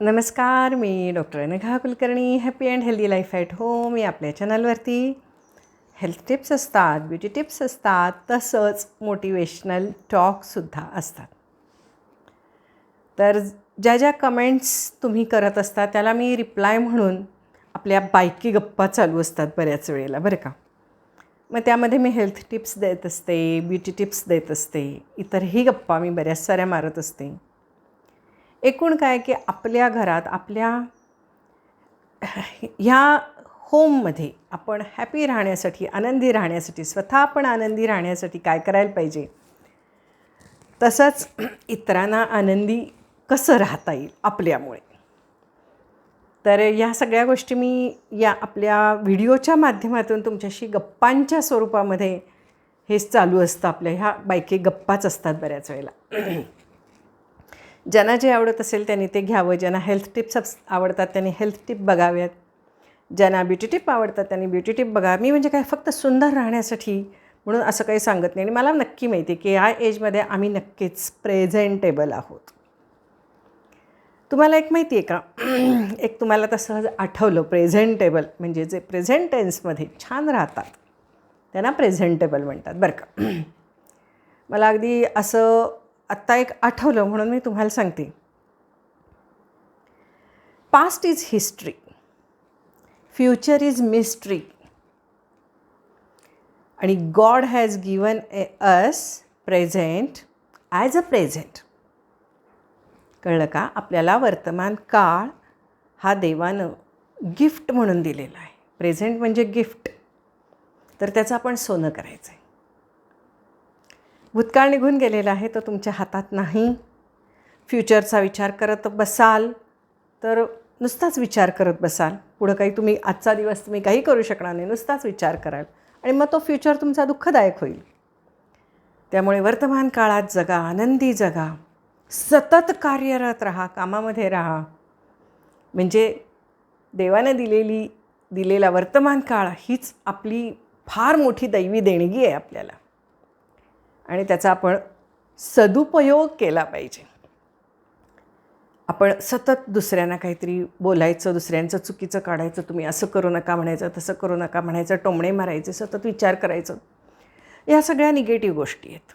नमस्कार मी doctor Anagha Kulkarni happy and healthy life at home मी आपल्या चॅनलवरती हेल्थ टिप्स असतात ब्युटी टिप्स असतात तसंच मोटिवेशनल टॉकसुद्धा असतात. तर ज्या ज्या कमेंट्स तुम्ही करत असता त्याला मी रिप्लाय म्हणून आपल्या बायकी गप्पा चालू असतात बऱ्याच वेळेला बरं का? मग त्यामध्ये मी हेल्थ टिप्स देत असते ब्युटी टिप्स देत असते इतरही गप्पा मी बऱ्याच साऱ्या मारत असते. एकूण काय की आपल्या घरात आपल्या ह्या होममध्ये आपण हॅपी राहण्यासाठी आनंदी राहण्यासाठी स्वतः आपण आनंदी राहण्यासाठी काय करायला पाहिजे? तसंच इतरांना आनंदी कसं राहता येईल आपल्यामुळे? तर या सगळ्या गोष्टी मी या आपल्या व्हिडिओच्या माध्यमातून तुमच्याशी गप्पांच्या स्वरूपामध्ये हेच चालू असतं आपल्या ह्या बायके गप्पाच असतात बऱ्याच वेळेला. ज्यांना जे आवडत असेल त्यांनी ते घ्यावं ज्यांना हेल्थ टिप्स आवडतात त्यांनी हेल्थ टिप बघाव्यात. ज्यांना ब्युटी टिप आवडतात त्यांनी ब्युटी टिप बघा. मी म्हणजे काय फक्त सुंदर राहण्यासाठी म्हणून असं काही सांगत नाही. आणि मला नक्की माहिती आहे की या एजमध्ये आम्ही नक्कीच प्रेझेंटेबल आहोत. तुम्हाला एक माहिती आहे का? एक तुम्हाला तर सहज आठवलं प्रेझेंटेबल म्हणजे जे प्रेझेंट टेन्समध्ये छान राहतात त्यांना प्रेझेंटेबल म्हणतात. बरं का. मला अगदी असं आत्ता एक आठवलं म्हणून मी तुम्हाला सांगते. Past is history future is mystery आणि God has given a us present as a present कळलं का? आपल्याला वर्तमान काळ हा देवानं गिफ्ट म्हणून दिलेला आहे. प्रेझेंट म्हणजे गिफ्ट तर त्याचं आपण सोनं करायचं आहे भूतकाळ निघून गेलेला आहे तो तुमच्या हातात नाही. फ्युचरचा विचार करत बसाल तर नुसताच विचार करत बसाल. पुढं काही तुम्ही आजचा दिवस तुम्ही काही करू शकणार नाही नुसताच विचार कराल. आणि मग तो फ्युचर तुमचा दुःखदायक होईल. त्यामुळे वर्तमान काळात जगा आनंदी जगा. सतत कार्यरत राहा कामामध्ये राहा. म्हणजे देवानं दिलेली दिलेला वर्तमान काळ हीच आपली फार मोठी दैवी देणगी आहे आपल्याला. आणि त्याचा आपण सदुपयोग केला पाहिजे. आपण सतत दुसऱ्यांना काहीतरी बोलायचं दुसऱ्यांचं चुकीचं काढायचं तुम्ही असं करू नका म्हणायचं तसं करू नका म्हणायचं टोमणे मारायचे सतत विचार करायचं. या सगळ्या निगेटिव्ह गोष्टी आहेत.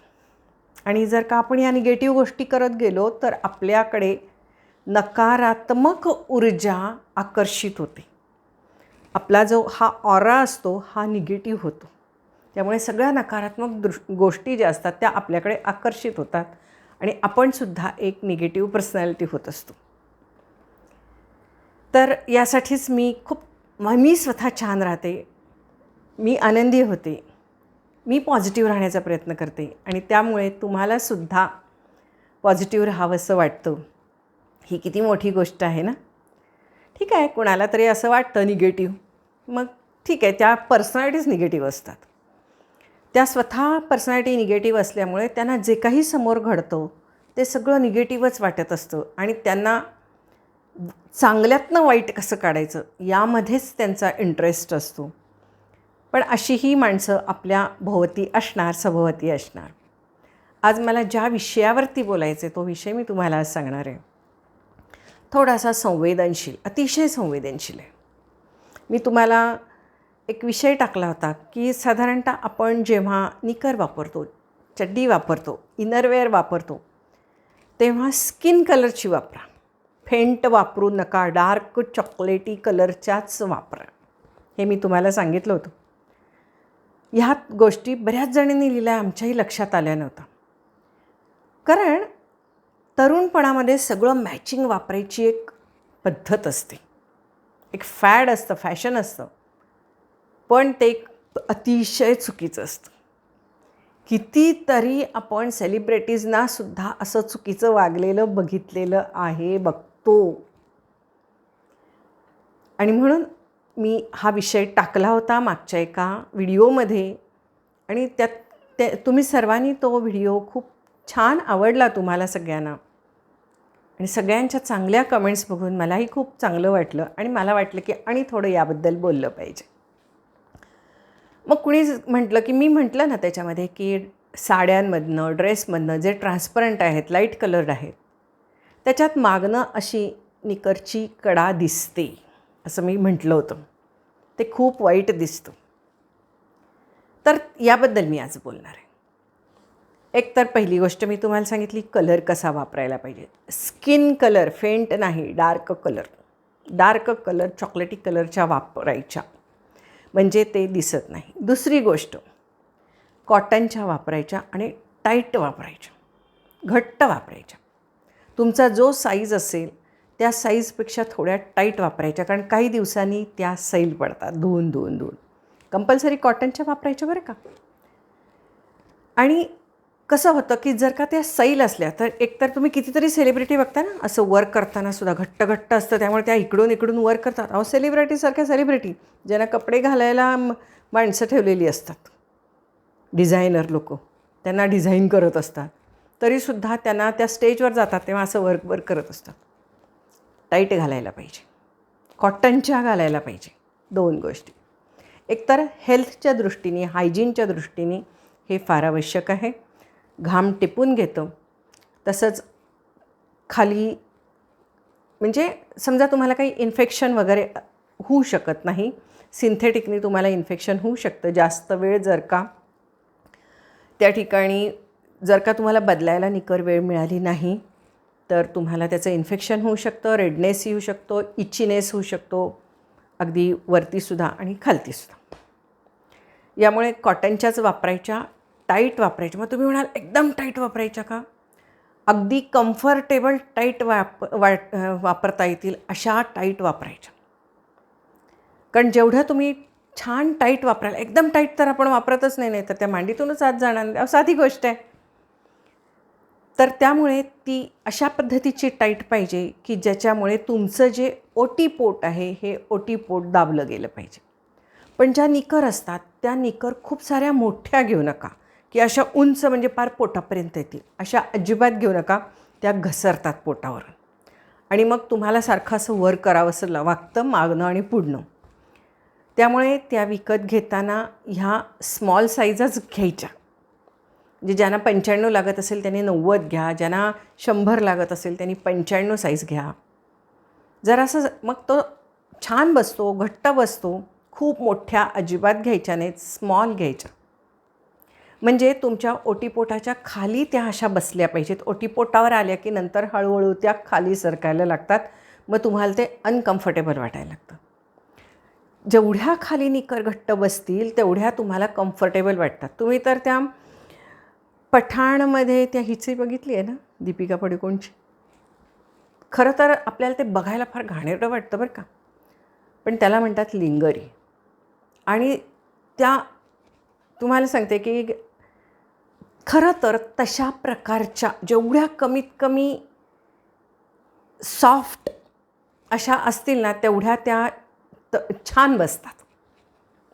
आणि जर का आपण या निगेटिव्ह गोष्टी करत गेलो तर आपल्याकडे नकारात्मक ऊर्जा आकर्षित होते. आपला जो हा ऑरा असतो हा निगेटिव्ह होतो. त्यामुळे सगळ्या नकारात्मक दृश गोष्टी ज्या असतात त्या आपल्याकडे आकर्षित होतात आणि आपणसुद्धा एक निगेटिव्ह पर्सनॅलिटी होत असतो. तर यासाठीच मी खूप मी स्वतः छान राहते. मी आनंदी होते. मी पॉझिटिव्ह राहण्याचा प्रयत्न करते आणि त्यामुळे तुम्हालासुद्धा पॉझिटिव्ह राहावंसं वाटतं. ही किती मोठी गोष्ट आहे ना? ठीक आहे कोणाला तरी असं वाटतं निगेटिव्ह. मग ठीक आहे त्या पर्सनॅलिटीज निगेटिव्ह असतात. त्या स्वतः पर्सनॅलिटी निगेटिव्ह असल्यामुळे त्यांना जे काही समोर घडतं ते सगळं निगेटिव्हच वाटत असतं. आणि त्यांना चांगल्यातनं वाईट कसं काढायचं यामध्येच त्यांचा इंटरेस्ट असतो. पण अशीही माणसं आपल्या भोवती असणार सभोवती असणार. आज मला ज्या विषयावरती बोलायचे तो विषय मी तुम्हाला आज सांगणार आहे. थोडासा संवेदनशील अतिशय संवेदनशील आहे. मी तुम्हाला एक विषय टाकला होता की साधारणतः आपण जेव्हा निकर वापरतो चड्डी वापरतो इनरवेअर वापरतो तेव्हा स्किन कलरची वापरा. फेंट वापरू नका डार्क चॉकलेटी कलरच्याच वापरा. हे मी तुम्हाला सांगितलं होतं. ह्या गोष्टी बऱ्याच जणींनी लिहिल्या आमच्याही लक्षात आल्या नव्हत्या. कारण तरुणपणामध्ये सगळं मॅचिंग वापरायची एक पद्धत असते. एक फॅड असतं फॅशन असतं. पण ते अतिशय चुकीचं असतं. कितीतरी आपण सेलिब्रिटीजना सुद्धा असं चुकीचं वागलेलं बघितलेलं आहे बघतो. आणि म्हणून मी हा विषय टाकला होता मागच्या एका व्हिडिओमध्ये. आणि त्यात ते तुम्ही सर्वांनी तो व्हिडिओ खूप छान आवडला तुम्हाला सगळ्यांना. आणि सगळ्यांच्या चांगल्या कमेंट्स बघून मलाही खूप चांगलं वाटलं. आणि मला वाटलं की आणि थोडं याबद्दल बोललं पाहिजे. मग कुणी म्हटलं की मी म्हटलं ना त्याच्यामध्ये की साड्यांमधनं ड्रेसमधनं जे ट्रान्सपरंट आहेत लाइट कलर्ड आहेत त्याच्यात मागणं अशी निकरची कडा दिसते असं मी म्हटलं होतं. ते खूप वाईट दिसतं. तर याबद्दल मी आज बोलणार आहे. एक तर पहिली गोष्ट मी तुम्हाला सांगितली कलर कसा वापरायला पाहिजे. स्किन कलर फेंट नाही डार्क कलर. डार्क कलर चॉकलेटी कलरच्या वापरायच्या. म्हणजे ते दिसत नाही. दुसरी गोष्ट कॉटनच्या वापरायच्या आणि टाईट वापरायच्या घट्ट वापरायच्या. तुमचा जो साईज असेल त्या साईजपेक्षा थोड्या टाईट वापरायच्या कारण काही दिवसांनी त्या सैल पडतात. धुवून धुवून धुवून. कंपल्सरी कॉटनच्या वापरायच्या बरं का? आणि कसं होतं की जर का त्या सैल असल्या तर एकतर तुम्ही कितीतरी सेलिब्रिटी बघता ना असं वर्क करताना सुद्धा घट्ट घट्ट असतं त्यामुळे त्या इकडून इकडून वर्क करतात. अहो सेलिब्रिटीसारख्या सेलिब्रिटी ज्यांना कपडे घालायला माणसं ठेवलेली असतात. डिझायनर लोक त्यांना डिझाईन करत असतात. तरीसुद्धा त्यांना त्या स्टेजवर जातात तेव्हा असं वर्क वर्क करत असतात. टाईट घालायला पाहिजे. कॉटनच्या घालायला पाहिजे. दोन गोष्टी. एकतर हेल्थच्या दृष्टीने हायजीनच्या दृष्टीने हे फार आवश्यक आहे. घाम टिपून घेतं. तसंच खाली म्हणजे समजा तुम्हाला काही इन्फेक्शन वगैरे होऊ शकत नाही. सिंथेटिकनी तुम्हाला इन्फेक्शन होऊ शकतं. जास्त वेळ जर का त्या ठिकाणी जर का तुम्हाला बदलायला निकर वेळ मिळाली नाही तर तुम्हाला त्याचं इन्फेक्शन होऊ शकतं रेडनेस येऊ शकतो इचिनेस होऊ शकतो अगदी वरतीसुद्धा आणि खालतीसुद्धा यामुळे कॉटनच्याच वापरायच्या टाईट वापरायच्या मग तुम्ही म्हणाल एकदम टाईट वापरायच्या का? अगदी कम्फर्टेबल टाईट वाप वाट वापरता येतील अशा टाईट वापरायच्या. कारण जेवढं तुम्ही छान टाईट वापराल एकदम टाईट तर आपण वापरतच नाही नाही तर त्या मांडीतूनच आत जाणार नाही. साधी गोष्ट आहे. तर त्यामुळे ती अशा पद्धतीची टाईट पाहिजे की ज्याच्यामुळे तुमचं जे ओटी पोट आहे हे ओटी पोट दाबलं गेलं पाहिजे. पण ज्या निकर असतात त्या निकर खूप साऱ्या मोठ्या घेऊ नका. की अशा उंच म्हणजे पार पोटापर्यंत येतील. अशा अजिबात घेऊ नका. त्या घसरतात पोटावर. आणि मग तुम्हाला सारखं असं वर करावंसं वागतं मागणं आणि पुढणं. त्यामुळे त्या विकत घेताना ह्या स्मॉल साईजच घ्यायच्या. म्हणजे ज्यांना पंच्याण्णव लागत असेल त्यांनी नव्वद घ्या. ज्यांना शंभर लागत असेल त्यांनी पंच्याण्णव साईज घ्या. जरासं मग तो छान बसतो घट्ट बसतो. खूप मोठ्या अजिबात घ्यायच्या नाहीत स्मॉल घ्यायच्या. म्हणजे तुमच्या ओटीपोटाच्या खाली त्या अशा बसल्या पाहिजेत. ओटीपोटावर आल्या की नंतर हळूहळू त्या खाली सरकायला लागतात. मग तुम्हाला ते अनकम्फर्टेबल वाटायला लागतं. जेवढ्या खाली निकर घट्ट बसतील तेवढ्या तुम्हाला कम्फर्टेबल वाटतात. तुम्ही तर त्या पठाणमध्ये त्या हिची बघितली आहे ना दीपिका पडुकोणची? खरं तर आपल्याला ते बघायला फार घाणेरडं वाटतं बरं का. पण त्याला म्हणतात लिंगरी. आणि त्या तुम्हाला सांगते की खरं तर तशा प्रकारच्या जेवढ्या कमीत कमी सॉफ्ट अशा असतील ना तेवढ्या त्या त छान बसतात.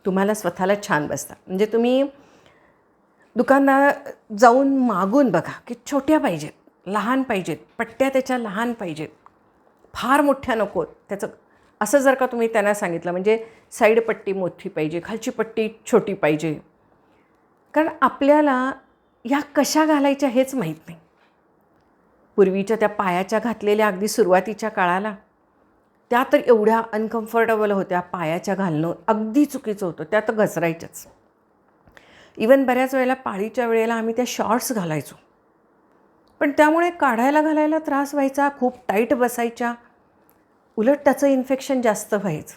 तुम्हाला स्वतःला छान बसतात. म्हणजे तुम्ही दुकानदार जाऊन मागून बघा की छोट्या पाहिजेत लहान पाहिजेत पट्ट्या त्याच्या लहान पाहिजेत. फार मोठ्या नकोत त्याचं असं जर का तुम्ही त्यांना सांगितलं म्हणजे साईड पट्टी मोठी पाहिजे खालची पट्टी छोटी पाहिजे. कारण आपल्याला ह्या कशा घालायच्या हेच माहीत नाही. पूर्वीच्या त्या पायाच्या घातलेल्या अगदी सुरुवातीच्या काळाला त्या तर एवढ्या अनकम्फर्टेबल होत्या पायाच्या घालणं अगदी चुकीचं होतं त्या तर घसरायच्याच. इवन बऱ्याच वेळेला पाळीच्या वेळेला आम्ही त्या शॉर्ट्स घालायचो. पण त्यामुळे काढायला घालायला त्रास व्हायचा खूप टाईट बसायच्या. उलट त्याचं इन्फेक्शन जास्त व्हायचं.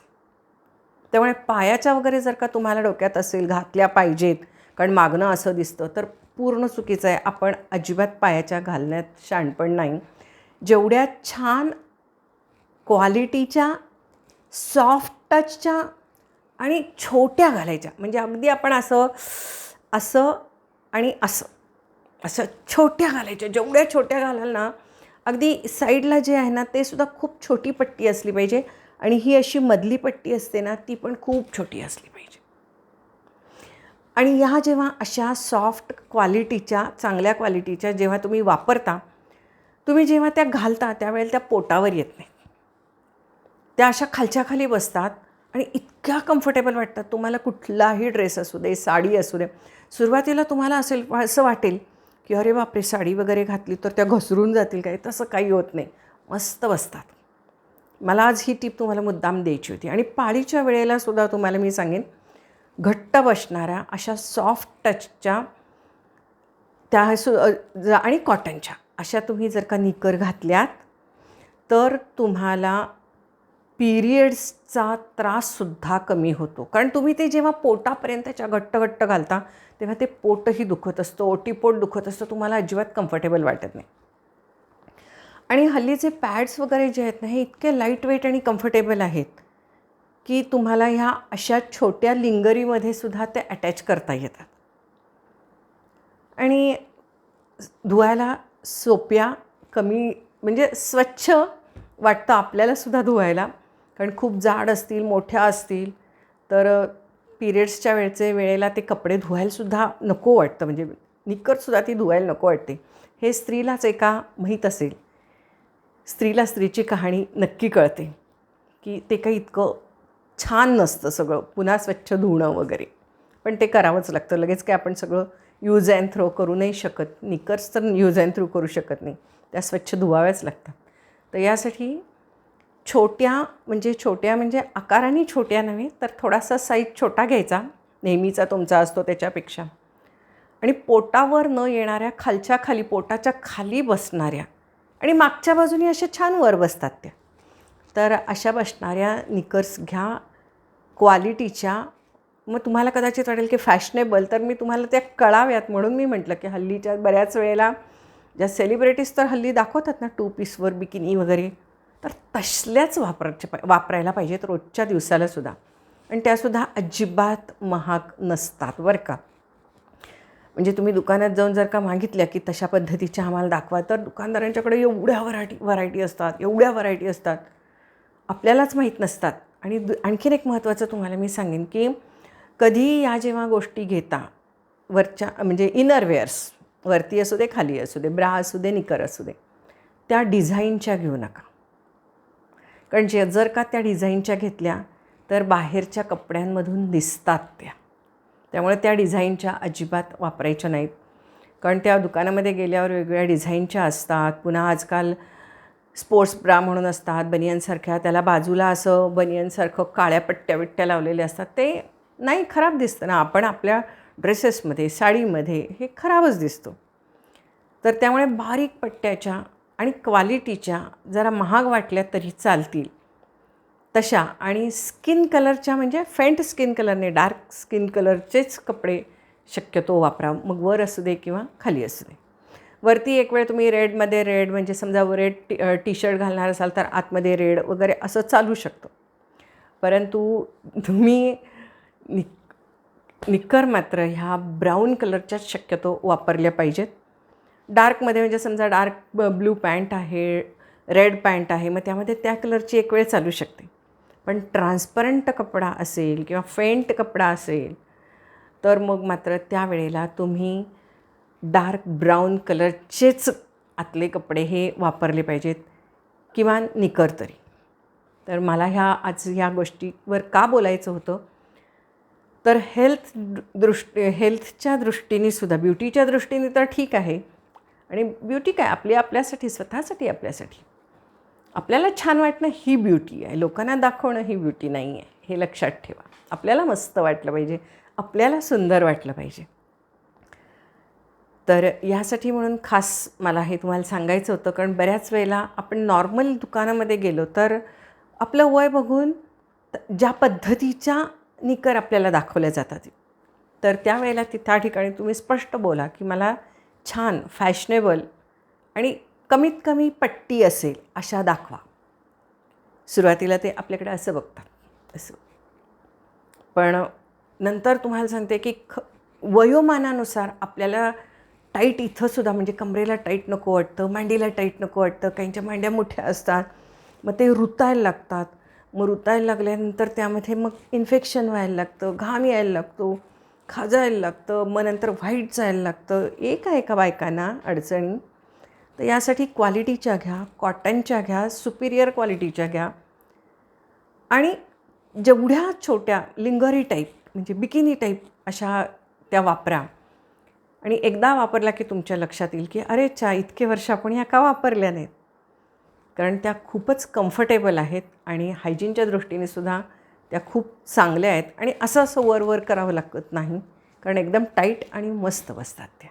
त्यामुळे पायाच्या वगैरे जर का तुम्हाला डोक्यात असेल घातल्या पाहिजेत कारण मागणं असं दिसतं तर पूर्ण चुकीचं आहे. आपण अजिबात पायाच्या घालण्यात शाणपण नाही. जेवढ्या छान क्वालिटीच्या सॉफ्ट टचच्या आणि छोट्या घालायच्या. म्हणजे अगदी आपण असं असं आणि असं असं छोट्या घालायच्या. जेवढ्या छोट्या घालाल ना अगदी साईडला जे आहे ना ते सुद्धा खूप छोटी पट्टी असली पाहिजे. आणि ही अशी मधली पट्टी असते ना ती पण खूप छोटी असली पाहिजे. आणि ह्या जेव्हा अशा सॉफ्ट क्वालिटीच्या चांगल्या क्वालिटीच्या जेव्हा तुम्ही वापरता तुम्ही जेव्हा त्या घालता त्यावेळेला त्या पोटावर येत नाही. त्या अशा खालच्या खाली बसतात आणि इतक्या कम्फर्टेबल वाटतात. तुम्हाला कुठलाही ड्रेस असू दे साडी असू दे सुरुवातीला तुम्हाला असेल असं वाटेल की अरे बापरे साडी वगैरे घातली तर त्या घसरून जातील काय तसं काही होत नाही. मस्त बसतात. मला आज ही टीप तुम्हाला मुद्दाम द्यायची होती आणि पाळीच्या वेळेला सुद्धा तुम्हाला मी सांगेन घट्ट बसणाऱ्या अशा सॉफ्ट टचच्या त्या सु आणि कॉटनच्या अशा तुम्ही जर का निकर घातल्यात तर तुम्हाला पिरियड्सचा त्राससुद्धा कमी होतो. कारण तुम्ही ते जेव्हा पोटापर्यंतच्या घट्ट घट्ट घालता तेव्हा ते पोटही दुखत असतं ओटीपोट दुखत असतं तुम्हाला अजिबात कम्फर्टेबल वाटत नाही. आणि हल्लीचे पॅड्स वगैरे जे आहेत ना हे इतके लाइट वेट आणि कम्फर्टेबल आहेत. की तुम्हाला ह्या अशा छोट्या लिंगरीमध्ये सुद्धा ते अटॅच करता येतात. आणि धुवायला सोप्या कमी म्हणजे स्वच्छ वाटतं आपल्यालासुद्धा धुवायला. कारण खूप जाड असतील मोठ्या असतील तर पिरियड्सच्या वेळचे वेळेला ते कपडे धुवायलासुद्धा नको वाटतं. म्हणजे निकरसुद्धा ती धुवायला नको वाटते. हे स्त्रीलाच एका माहीत असेल. स्त्रीला स्त्रीची कहाणी नक्की कळते. की ते काही इतकं छान नसतं सगळं. पुन्हा स्वच्छ धुणं वगैरे. पण ते करावंच लागतं. लगेच काय आपण सगळं यूज अँड थ्रो करू नाही शकत. निकर्स तर यूज अँड थ्रो करू शकत नाही. त्या स्वच्छ धुवाव्याच लागतात. तर यासाठी छोट्या म्हणजे छोट्या म्हणजे आकाराने छोट्या नव्हे तर थोडासा साईज छोटा घ्यायचा. नेहमीचा तुमचा असतो त्याच्यापेक्षा. आणि पोटावर न येणाऱ्या खालच्या खाली पोटाच्या खाली बसणाऱ्या आणि मागच्या बाजूने अशा छान वर बसतात त्या. तर अशा बसणाऱ्या निकर्स घ्या. क्वालिटीच्या मग तुम्हाला कदाचित वाटेल की फॅशनेबल तर मी तुम्हाला त्या कळाव्यात म्हणून मी म्हटलं की हल्लीच्या बऱ्याच वेळेला ज्या सेलिब्रिटीज तर हल्ली दाखवतात ना टू पीसवर बिकिनी वगैरे तर तसल्याच वापरायचे पा वापरायला पाहिजेत रोजच्या दिवसालासुद्धा आणि त्यासुद्धा अजिबात महाग नसतात बरं का. म्हणजे तुम्ही दुकानात जाऊन जर का मागितल्या की तशा पद्धतीच्या आम्हाला दाखवा तर दुकानदारांच्याकडे एवढ्या व्हरायटी व्हरायटी असतात एवढ्या व्हरायटी असतात. आपल्यालाच माहीत नसतात. आणि दु आणखीन एक महत्त्वाचं तुम्हाला मी सांगेन की कधी या जेव्हा गोष्टी घेता वरच्या म्हणजे इनरवेअर्स वरती असू दे खाली असू दे ब्रा असू दे निकर असू दे त्या डिझाईनच्या घेऊ नका. कारण जे जर का त्या डिझाईनच्या घेतल्या तर बाहेरच्या कपड्यांमधून दिसतात त्या. त्यामुळे त्या डिझाईनच्या अजिबात वापरायच्या नाहीत. कारण त्या दुकानामध्ये गेल्यावर वेगवेगळ्या डिझाईनच्या असतात. पुन्हा आजकाल स्पोर्ट्स ब्रा म्हणून असतात बनियनसारख्या त्याला बाजूला असं बनियनसारखं काळ्या पट्ट्या विट्ट्या लावलेल्या असतात. ते नाही खराब दिसतं ना. आपण आपल्या ड्रेसेसमध्ये साडीमध्ये हे खराबच दिसतो. तर त्यामुळे बारीक पट्ट्याच्या आणि क्वालिटीच्या जरा महाग वाटल्या तरी चालतील. तशा आणि स्किन कलरच्या म्हणजे फेंट स्किन कलरने डार्क स्किन कलरचेच कपडे शक्यतो वापरा. मग वर असू दे किंवा खाली असू दे. वरती एक वेळ तुम्ही रेडमध्ये रेड म्हणजे समजा रेड टी टी शर्ट घालणार असाल तर आतमध्ये रेड वगैरे असं चालू शकतं. परंतु तुम्ही नि निक्कर मात्र ह्या ब्राऊन कलरच्याच शक्यतो वापरल्या पाहिजेत. डार्कमध्ये म्हणजे समजा डार्क ब ब्लू पॅन्ट आहे रेड पॅन्ट आहे मग त्यामध्ये त्या कलरची एक वेळ चालू शकते. पण ट्रान्सपरंट कपडा असेल किंवा फेंट कपडा असेल तर मग मात्र त्यावेळेला तुम्ही डार्क ब्राऊन कलरचेच आतले कपडे हे वापरले पाहिजेत किंवा निकर तरी. तर मला ह्या आज ह्या गोष्टीवर का बोलायचं होतं? तर हेल्थ दृष्टी हेल्थच्या दृष्टीने सुद्धा ब्युटीच्या दृष्टीने तर ठीक आहे. आणि ब्युटी काय? आपली आपल्यासाठी स्वतःसाठी आपल्यासाठी. आपल्याला छान वाटणं ही ब्युटी आहे. लोकांना दाखवणं ही ब्युटी नाही आहे हे लक्षात ठेवा. आपल्याला मस्त वाटलं पाहिजे. आपल्याला सुंदर वाटलं पाहिजे. तर यासाठी म्हणून खास मला हे तुम्हाला सांगायचं होतं कारण बऱ्याच वेळेला आपण नॉर्मल दुकानामध्ये गेलो तर आपलं वय बघून ज्या पद्धतीच्या निकर आपल्याला दाखवल्या जातात. तर त्यावेळेला त्या ठिकाणी तुम्ही स्पष्ट बोला की मला छान फॅशनेबल आणि कमीत कमी पट्टी असेल अशा दाखवा. सुरुवातीला ते आपल्याकडे असं बघतात. असं. पण नंतर तुम्हाला सांगते की ख वयोमानानुसार आपल्याला टाईट इथंसुद्धा म्हणजे कमरेला टाईट नको वाटतं मांडीला टाईट नको वाटतं काहींच्या मांड्या मोठ्या असतात मग ते रुतायला लागतात. मग रुतायला लागल्यानंतर त्यामध्ये मग इन्फेक्शन व्हायला लागतं घाम यायला लागतो खाजायला लागतं मग नंतर व्हाईट जायला लागतं. एक आहे का बायकांना अडचणी. तर यासाठी क्वालिटीच्या घ्या कॉटनच्या घ्या सुपिरियर क्वालिटीच्या घ्या. आणि जेवढ्या छोट्या लिंगरी टाईप म्हणजे बिकिनी टाईप अशा त्या वापरा. आणि एकदा वापरला की तुमच्या लक्षात येईल की अरे चा इतके वर्ष आपण ह्या का वापरल्या नाहीत? कारण त्या खूपच कम्फर्टेबल आहेत आणि हायजीनच्या दृष्टीने सुद्धा त्या खूप चांगल्या आहेत. आणि असं असं वर वर करावं लागत नाही. कारण एकदम टाईट आणि मस्त बसतात त्या.